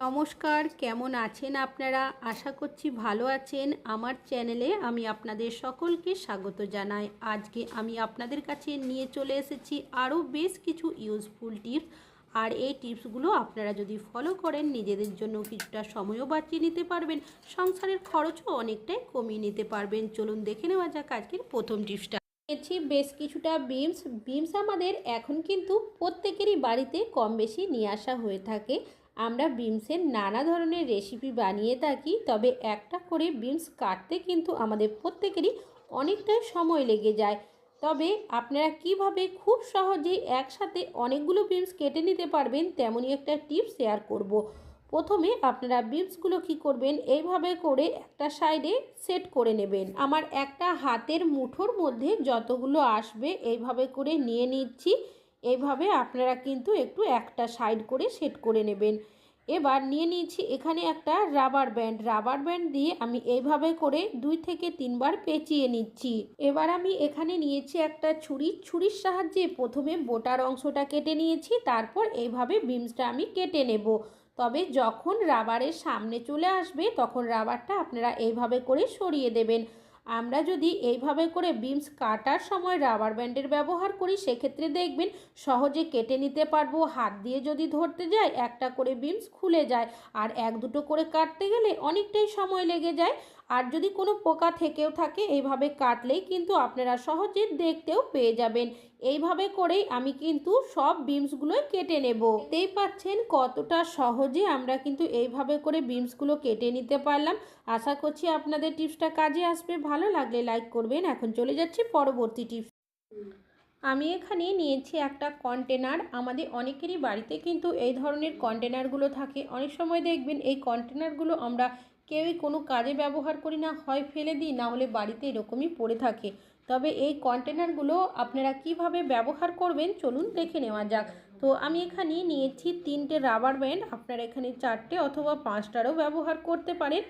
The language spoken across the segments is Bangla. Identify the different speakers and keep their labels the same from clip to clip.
Speaker 1: নমস্কার, কেমন আছেন আপনারা? আশা করছি ভালো আছেন। আমার চ্যানেলে আমি আপনাদের সকলকে স্বাগত জানাই। আজকে আমি আপনাদের কাছে নিয়ে চলে এসেছি আরও বেশ কিছু ইউজফুল টিপস আর এই টিপসগুলো আপনারা যদি ফলো করেন, নিজেদের জন্য কিছুটা সময়ও বাঁচিয়ে নিতে পারবেন, সংসারের খরচও অনেকটাই কমিয়ে নিতে পারবেন। চলুন দেখে নেওয়া যাক আজকের প্রথম টিপসটা নিয়েছি বেশ কিছুটা বিমস বিমস আমাদের এখন কিন্তু প্রত্যেকেরই বাড়িতে কম বেশি নিয়ে আসা হয়ে থাকে। আমরা বিমসের নানা ধরনের রেসিপি বানিয়ে থাকি, তবে একটা করে বিমস কাটতে কিন্তু আমাদের প্রত্যেকেরই অনেকটাই সময় লেগে যায়। তবে আপনারা কীভাবে খুব সহজেই একসাথে অনেকগুলো বিমস কেটে নিতে পারবেন, তেমনই একটা টিপস শেয়ার করব। প্রথমে আপনারা বিমসগুলো কি করবেন, এইভাবে করে একটা সাইডে সেট করে নেবেন। আমার একটা হাতের মুঠোর মধ্যে যতগুলো আসবে, এইভাবে করে নিয়ে নিচ্ছি। এইভাবে আপনারা কিন্তু একটু একটা সাইড করে সেট করে নেবেন। এবার নিয়ে নিয়েছি এখানে একটা রাবার ব্যান্ড রাবার ব্যান্ড দিয়ে আমি এইভাবে করে দুই থেকে তিনবার পেঁচিয়ে নিচ্ছি। এবার আমি এখানে নিয়েছি একটা ছুরি। ছুরির সাহায্যে প্রথমে বোটার অংশটা কেটে নিয়েছি, তারপর এইভাবে বিমসটা আমি কেটে নেব। তবে যখন রাবারের সামনে চলে আসবে, তখন রাবারটা আপনারা এইভাবে করে সরিয়ে দেবেন। আমরা যদি এইভাবে করে বিমস কাটার সময় রাবার ব্যান্ডের ব্যবহার করি, সেক্ষেত্রে দেখবেন সহজে কেটে নিতে পারব। হাত দিয়ে যদি ধরতে যায় একটা করে বিমস খুলে যায়। আর এক দুটো করে কাটতে গেলে অনেকটাই সময় লেগে যায়। আর যদি কোনো পোকা থেকেও থাকে, এইভাবে কাটলেই কিন্তু আপনারা সহজে দেখতেও পেয়ে যাবেন। এইভাবে করেই আমি কিন্তু সব বিমসগুলোই কেটে নেব। দেখতেই পাচ্ছেন কতটা সহজে আমরা কিন্তু এইভাবে করে বিমসগুলো কেটে নিতে পারলাম। আশা করছি আপনাদের টিপসটা কাজে আসবে। ভালো লাগলে লাইক করবেন। এখন চলে যাচ্ছি পরবর্তী টিপস। আমি এখানে নিয়েছি একটা কন্টেনার। আমাদের অনেকেরই বাড়িতে কিন্তু এই ধরনের কন্টেনারগুলো থাকে। অনেক সময় দেখবেন এই কন্টেনারগুলো আমরা কেউই কোনো কাজে ব্যবহার করি না, হয় ফেলে দিই, না হলে বাড়িতে এরকমই পড়ে থাকে। তবে এই কন্টেনারগুলো আপনারা কীভাবে ব্যবহার করবেন চলুন দেখে নেওয়া যাক। তো আমি এখানে নিয়েছি তিনটে রাবার ব্যান্ড, আপনারা এখানে চারটে অথবা পাঁচটারও ব্যবহার করতে পারেন।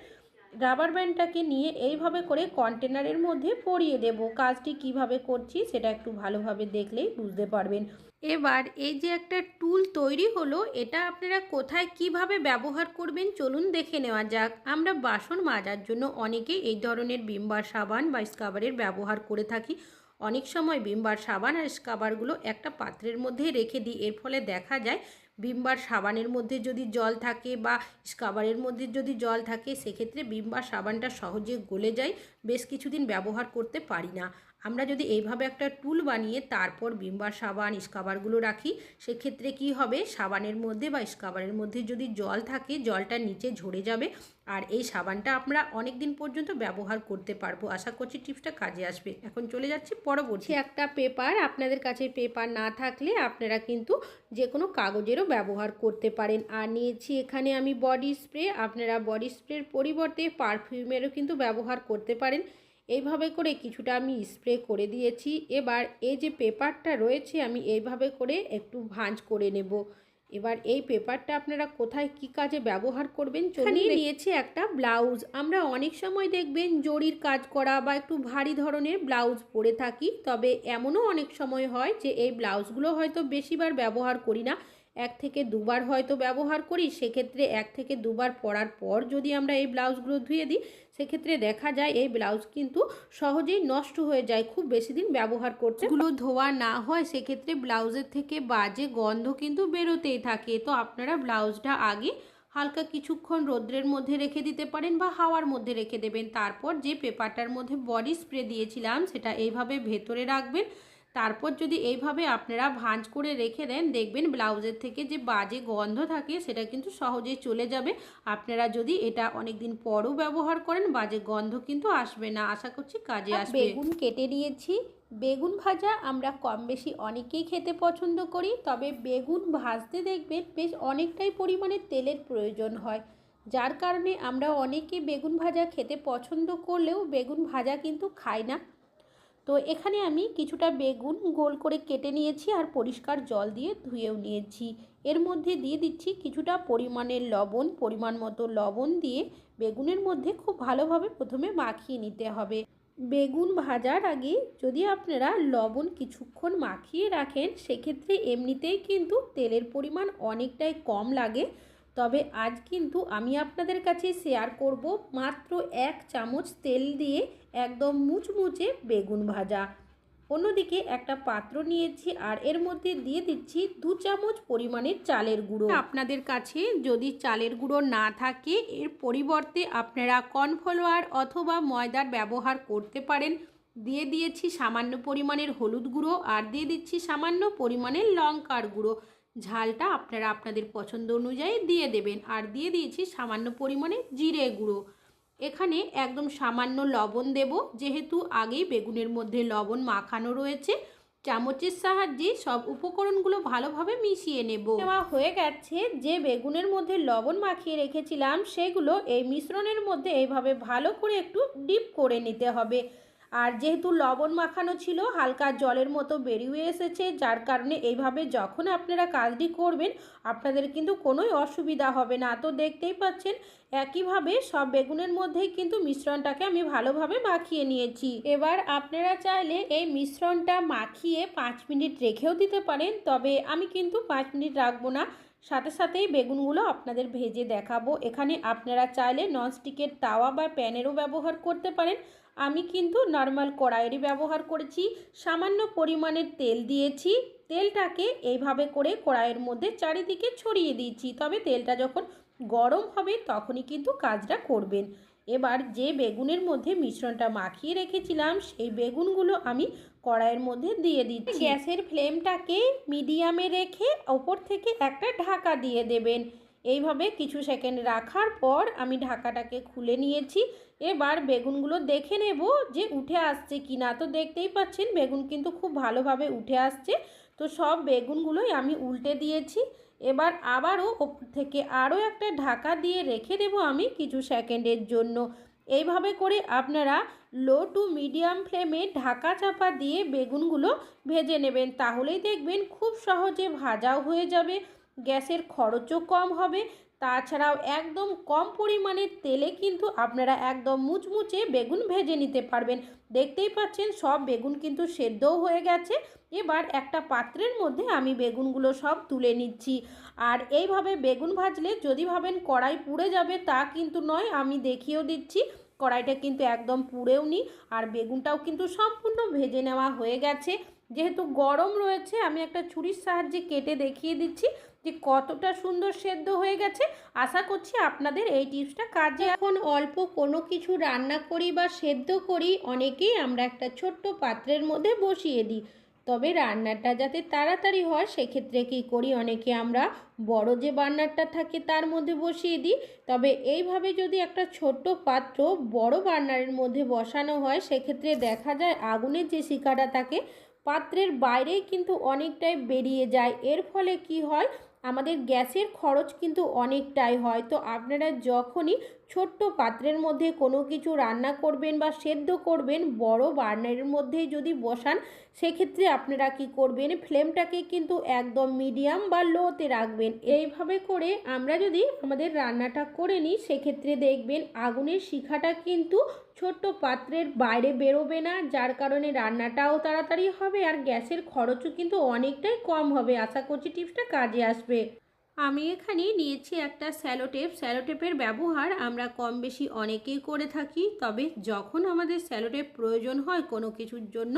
Speaker 1: রাবার ব্যান্ডটাকে নিয়ে এইভাবে করে কন্টেনারের মধ্যে পরিয়ে দেব। কাজটি কীভাবে করছি সেটা একটু ভালোভাবে দেখলেই বুঝতে পারবেন। এবার এই যে একটা টুল তৈরি হলো, এটা আপনারা কোথায় কীভাবে ব্যবহার করবেন চলুন দেখে নেওয়া যাক। আমরা বাসন মাজার জন্য অনেকে এই ধরনের বিমবার সাবান বা স্কাবারের ব্যবহার করে থাকি। অনেক সময় বিমবার সাবান আর স্কাবারগুলো একটা পাত্রের মধ্যে রেখে দিই, এর ফলে দেখা যায় বিমবার সাবানের মধ্যে যদি জল থাকে বা স্কাবারের মধ্যে যদি জল থাকে, সেক্ষেত্রে বিমবার সাবানটা সহজে গলে যায়। বেশ কিছুদিন ব্যবহার করতে পারি না। আমরা যদি এইভাবে একটা টুল বানিয়ে তারপর বিমবার সাবান, স্কাবারগুলো রাখি, সেক্ষেত্রে কি হবে? সাবানের মধ্যে বা স্কাবারের মধ্যে যদি জল থাকে, জলটা নিচে ঝরে যাবে। আর এই সাবানটা আমরা অনেক দিন পর্যন্ত ব্যবহার করতে পারব। আশা করছি টিপসটা কাজে আসবে। এখন চলে যাচ্ছি পরবর্তী। একটা পেপার, আপনাদের কাছে পেপার না থাকলে আপনারা কিন্তু যে কোনো কাগজেরও ব্যবহার করতে পারেন। আর নিয়েছি এখানে আমি বডি স্প্রে। আপনারা বডি স্প্রের পরিবর্তে পারফিউমেরও কিন্তু ব্যবহার করতে পারেন। এইভাবে করে কিছুটা আমি স্প্রে করে দিয়েছি। এবার এই যে পেপারটা রয়েছে, আমি এইভাবে করে একটু ভাঁজ করে নেব। এবার এই পেপারটা আপনারা কোথায় কি কাজে ব্যবহার করবেন? চলিয়ে নিয়েছি একটা ব্লাউজ। আমরা অনেক সময় দেখবেন জরির কাজ করা বা একটু ভারী ধরনের ব্লাউজ পরে থাকি তবে এমনও অনেক সময় হয় যে এই ব্লাউজগুলো হয়তো বেশিবার ব্যবহার করি না। এক থেকে দুবার হয়তো ব্যবহার করি, সেক্ষেত্রে এক থেকে দুবার পরার পর যদি আমরা এই ব্লাউজগুলো ধুয়ে দিই, সেক্ষেত্রে দেখা যায় এই ব্লাউজ কিন্তু সহজেই নষ্ট হয়ে যায়, খুব বেশি দিন ব্যবহার করতে। গুলো ধোয়া না হয়, সেক্ষেত্রে ব্লাউজের থেকে বাজে গন্ধ কিন্তু বেরোতেই থাকে। তো আপনারা ব্লাউজটা আগে হালকা কিছুক্ষণ রোদ্রের মধ্যে রেখে দিতে পারেন বা হাওয়ার মধ্যে রেখে দেবেন। তারপর যে পেপারটার মধ্যে বডি স্প্রে দিয়েছিলাম, সেটা এইভাবে ভেতরে রাখবেন। তারপর যদি এইভাবে আপনারা ভাঁজ করে রেখে দেন দেখবেন ব্লাউজের থেকে যে বাজে গন্ধ থাকে সেটা কিন্তু সহজেই চলে যাবে। আপনারা যদি এটা অনেক দিন পরও ব্যবহার করেন বাজে গন্ধ কিন্তু আসবে না। আশা করছি কাজে আসবে। বেগুন কেটে নিয়েছি। বেগুন ভাজা আমরা কম বেশি অনেকেই খেতে পছন্দ করি তবে বেগুন ভাজতে দেখবেন বেশ অনেকটাই পরিমাণে তেলের প্রয়োজন হয়। যার কারণে আমরা অনেকে বেগুন ভাজা খেতে পছন্দ করলেও বেগুন ভাজা কিন্তু খাই না। তো এখানে আমি কিছুটা বেগুন গোল করে কেটে নিয়েছি আর পরিষ্কার জল দিয়ে ধুয়েও নিয়েছি। এর মধ্যে দিয়ে দিচ্ছি কিছুটা পরিমাণের লবণ, পরিমাণ মতো লবণ দিয়ে বেগুনের মধ্যে খুব ভালোভাবে প্রথমে মাখিয়ে নিতে হবে। বেগুন ভাজার আগে যদি আপনারা লবণ কিছুক্ষণ মাখিয়ে রাখেন, সেক্ষেত্রে এমনিতেই কিন্তু তেলের পরিমাণ অনেকটাই কম লাগে। তবে আজ কিন্তু আমি আপনাদের কাছে শেয়ার করব মাত্র এক চামচ তেল দিয়ে একদম মুচমুচে বেগুন ভাজা। অন্যদিকে একটা পাত্র নিয়েছি আর এর মধ্যে দিয়ে দিচ্ছি দু চামচ পরিমাণের চালের গুঁড়ো। আপনাদের কাছে যদি চালের গুঁড়ো না থাকে, এর পরিবর্তে আপনারা কর্নফ্লাওয়ার অথবা ময়দার ব্যবহার করতে পারেন। দিয়ে দিয়েছি সামান্য পরিমাণের হলুদ গুঁড়ো আর দিয়ে দিচ্ছি সামান্য পরিমাণের লঙ্কার গুঁড়ো। ঝালটা আপনারা আপনাদের পছন্দ অনুযায়ী দিয়ে দেবেন। আর দিয়ে দিয়েছি সামান্য পরিমাণে জিরে গুঁড়ো। এখানে একদম সামান্য লবণ দেব, যেহেতু আগেই বেগুনের মধ্যে লবণ মাখানো রয়েছে। চামচের সাহায্যে সব উপকরণগুলো ভালোভাবে মিশিয়ে নেব। নেওয়া হয়ে গেছে যে বেগুনের মধ্যে লবণ মাখিয়ে রেখেছিলাম, সেগুলো এই মিশ্রণের মধ্যে এইভাবে ভালো করে একটু ডিপ করে নিতে হবে। আর যেহেতু লবণ মাখানো ছিল, হালকা জলের মতো বেরিয়ে এসেছে, যার কারণে এইভাবে যখন আপনারা কাজটি করবেন, আপনাদের কিন্তু কোনোই অসুবিধা হবে না। তো দেখতেই পাচ্ছেন, একইভাবে সব বেগুনের মধ্যেই কিন্তু মিশ্রণটাকে আমি ভালোভাবে মাখিয়ে নিয়েছি। এবার আপনারা চাইলে এই মিশ্রণটা মাখিয়ে পাঁচ মিনিট রেখেও দিতে পারেন, তবে আমি কিন্তু পাঁচ মিনিট রাখব না। সাথে সাথেই বেগুনগুলো আপনাদের ভেজে দেখাবো। এখানে আপনারা চাইলে ননস্টিকের তাওয়া বা প্যানেরও ব্যবহার করতে পারেন। আমি কিন্তু নর্মাল কড়াইয়েরই ব্যবহার করেছি, সামান্য পরিমাণের তেল দিয়েছি, তেলটাকে এইভাবে করে কড়াইয়ের মধ্যে চারিদিকে ছড়িয়ে দিয়েছি, তবে তেলটা যখন গরম হবে তখনই কিন্তু কাজটা করবেন। এবার যে বেগুনের মধ্যে মিশ্রণটা মাখিয়ে রেখেছিলাম, সেই বেগুনগুলো আমি কড়াইয়ের মধ্যে দিয়ে দিচ্ছি। গ্যাসের ফ্লেমটাকে মিডিয়ামে রেখে ওপর থেকে একটা ঢাকা দিয়ে দেবেন। এইভাবে কিছু সেকেন্ড রাখার পর আমি ঢাকাটাকে খুলে নিয়েছি। এবার বেগুনগুলো দেখে নেব যে উঠে আসছে কি না তো দেখতেই পাচ্ছেন, বেগুন কিন্তু খুব ভালোভাবে উঠে আসছে। তো সব বেগুনগুলোই আমি উল্টে দিয়েছি। এবার আবারও ওপর থেকে আরও একটা ঢাকা দিয়ে রেখে দেব আমি কিছু সেকেন্ডের জন্য। এইভাবে করে আপনারা লো টু মিডিয়াম ফ্লেমে ঢাকা চাপা দিয়ে বেগুনগুলো ভেজে নেবেন। তাহলেই দেখবেন খুব সহজে ভাজাও হয়ে যাবে। গ্যাসের খরচও কম হবে, তাছাড়াও একদম কম পরিমাণের তেলে কিন্তু আপনারা একদম মুচমুচে বেগুন ভেজে নিতে পারবেন। দেখতেই পাচ্ছেন সব বেগুন কিন্তু সেদ্ধও হয়ে গেছে। এবার একটা পাত্রের মধ্যে আমি বেগুনগুলো সব তুলে নিচ্ছি। আর এইভাবে বেগুন ভাজলে যদি ভাবেন কড়াই পুড়ে যাবে, তা কিন্তু নয়, আমি দেখিয়েও দিচ্ছি। কড়াইটা কিন্তু একদম পুড়েও নি, আর বেগুনটাও কিন্তু সম্পূর্ণ ভেজে নেওয়া হয়ে গেছে। যেহেতু গরম রয়েছে, আমি একটা ছুরির সাহায্যে কেটে দেখিয়ে দিচ্ছি। যে কতটা সুন্দর সেদ্ধ হয়ে গেছে, আশা করছি আপনাদের এই টিপসটা কাজে এখন অল্প কোনো কিছু রান্না করি বা সেদ্ধ করি, অনেকেই আমরা একটা ছোট্ট পাত্রের মধ্যে বসিয়ে দিই। তবে রান্নাটা যাতে তাড়াতাড়ি হয়, সেক্ষেত্রে কী করি? অনেকে আমরা বড় যে বার্নারটা থাকে, তার মধ্যে বসিয়ে দিই। তবে এইভাবে যদি একটা ছোট্ট পাত্র বড় বার্নারের মধ্যে বসানো হয়, সেক্ষেত্রে দেখা যায় আগুনের যে শিকাটা থাকে, পাত্রের বাইরেই কিন্তু অনেকটাই বেরিয়ে যায়। এর ফলে কি হয়? আমাদের গ্যাসের খরচ কিন্তু অনেকটাই হয়। তো আপনারা যখনই ছোট্ট পাত্রের মধ্যে কোনো কিছু রান্না করবেন বা সেদ্ধ করবেন, বড় বার্নারের মধ্যেই যদি বসান, সেক্ষেত্রে আপনারা কি করবেন? ফ্লেমটাকে কিন্তু একদম মিডিয়াম বা লোতে রাখবেন। এইভাবে করে আমরা যদি আমাদের রান্নাটা করে নিই, সেক্ষেত্রে দেখবেন আগুনের শিখাটা কিন্তু ছোট্ট পাত্রের বাইরে বেরোবে না, যার কারণে রান্নাটাও তাড়াতাড়ি হবে আর গ্যাসের খরচও কিন্তু অনেকটাই কম হবে। আশা করছি টিপসটা কাজে আসবে। আমি এখানে নিয়েছি একটা স্যালোটেপ। স্যালোটেপের ব্যবহার আমরা কম বেশি অনেকেই করে থাকি, তবে যখন আমাদের স্যালোটেপ প্রয়োজন হয় কোনো কিছুর জন্য,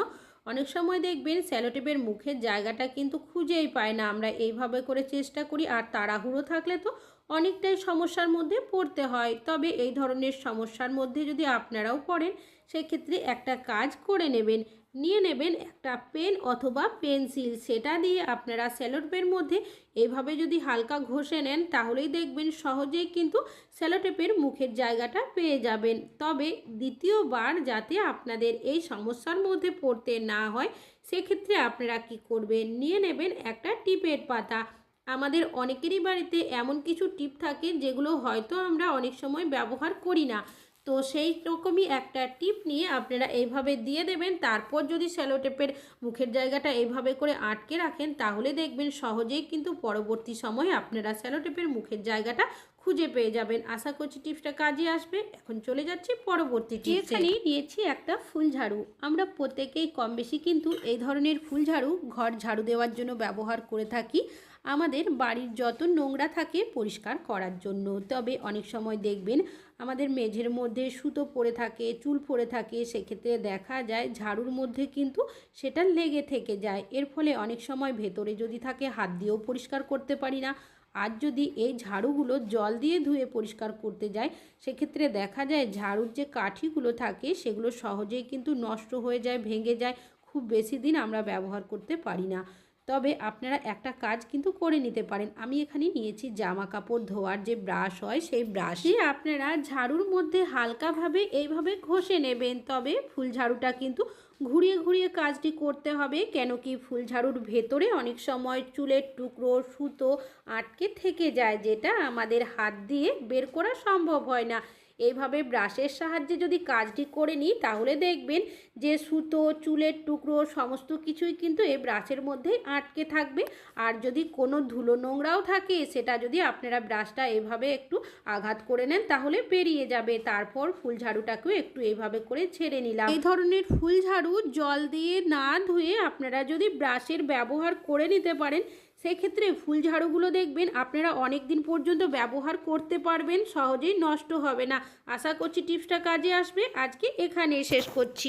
Speaker 1: অনেক সময় দেখবেন স্যালোটেপের মুখের জায়গাটা কিন্তু খুঁজেই পায় না। আমরা এইভাবে করে চেষ্টা করি, আর তাড়াহুড়ো থাকলে তো অনেকটাই সমস্যার মধ্যে পড়তে হয়। তবে এই ধরনের সমস্যার মধ্যে যদি আপনারাও পড়েন, সেক্ষেত্রে একটা কাজ করে নেবেন। নিয়ে নেবেন একটা পেন অথবা পেন্সিল। সেটা দিয়ে আপনারা স্যালোটেপের মধ্যে এভাবে যদি হালকা ঘষে নেন, তাহলেই দেখবেন সহজেই কিন্তু স্যালোটেপের মুখের জায়গাটা পেয়ে যাবেন। তবে দ্বিতীয়বার যাতে আপনাদের এই সমস্যার মধ্যে পড়তে না হয়, সেক্ষেত্রে আপনারা কি করবেন? নিয়ে নেবেন একটা টিপের পাতা। আমাদের অনেকেরই বাড়িতে এমন কিছু টিপ থাকে, যেগুলো হয়তো আমরা অনেক সময় ব্যবহার করি না। তো সেই রকমই একটা টিপ নিয়ে আপনারা এইভাবে দিয়ে দেবেন। তারপর যদি স্যালোটেপের মুখের জায়গাটা এইভাবে করে আটকে রাখেন, তাহলে দেখবেন সহজেই কিন্তু পরবর্তী সময়ে আপনারা স্যালোটেপের মুখের জায়গাটা খুঁজে পেয়ে যাবেন। আশা করছি টিপসটা কাজে আসবে। এখন চলে যাচ্ছি পরবর্তী এখানে নিয়েছি একটা ফুল ঝাড়ু। আমরা প্রত্যেকেই কম বেশি কিন্তু এই ধরনের ফুল ঝাড়ু ঘর ঝাড়ু দেওয়ার জন্য ব্যবহার করে থাকি। আমাদের বাড়ির যত নোংরা থাকে পরিষ্কার করার জন্য। তবে অনেক সময় দেখবেন আমাদের মেঝের মধ্যে সুতো পড়ে থাকে, চুল পড়ে থাকে, সেক্ষেত্রে দেখা যায় ঝাড়ুর মধ্যে কিন্তু সেটা লেগে থেকে যায়। এর ফলে অনেক সময় ভেতরে যদি থাকে হাত দিয়েও পরিষ্কার করতে পারি না। আর যদি এই ঝাড়ুগুলো জল দিয়ে ধুয়ে পরিষ্কার করতে যায় সেক্ষেত্রে দেখা যায় ঝাড়ুর যে কাঠিগুলো থাকে, সেগুলো সহজেই কিন্তু নষ্ট হয়ে যায়, ভেঙে যায়। খুব বেশি দিন আমরা ব্যবহার করতে পারি না। তবে আপনারা একটা কাজ কিন্তু করে নিতে পারেন। আমি এখানে নিয়েছি জামা কাপড় ধোয়ার যে ব্রাশ হয় সেই ব্রাশে আপনারা ঝাড়ুর মধ্যে হালকাভাবে এইভাবে ঘষে নেবেন। তবে ফুল ঝাড়ুটা কিন্তু ঘুরিয়ে ঘুরিয়ে কাজটি করতে হবে, কেন কি ফুল ঝাড়ুর ভেতরে অনেক সময় চুলের টুকরো, সুতো আটকে থেকে যায়, যেটা আমাদের হাত দিয়ে বের করা সম্ভব হয় না। এইভাবে ব্রাশের সাহায্যে যদি কাজটি করে নিই, তাহলে দেখবেন যে সুতো, চুলের টুকরো, সমস্ত কিছুই কিন্তু এই ব্রাশের মধ্যেই আটকে থাকবে। আর যদি কোনো ধুলো নোংরাও থাকে, সেটা যদি আপনারা ব্রাশটা এভাবে একটু আঘাত করে নেন, তাহলে বেরিয়ে যাবে। তারপর ফুল ঝাড়ুটাকেও একটু এভাবে করে ছেড়ে নিলাম। এই ধরনের ফুল ঝাড়ু জল দিয়ে না ধুয়ে আপনারা যদি ব্রাশের ব্যবহার করে নিতে পারেন সেক্ষেত্রে ফুল ঝাড়ুগুলো দেখবেন আপনারা অনেক দিন পর্যন্ত ব্যবহার করতে পারবেন, সহজেই নষ্ট হবে না। আশা করছি টিপসটা কাজে আসবে। আজকে এখানে শেষ করছি।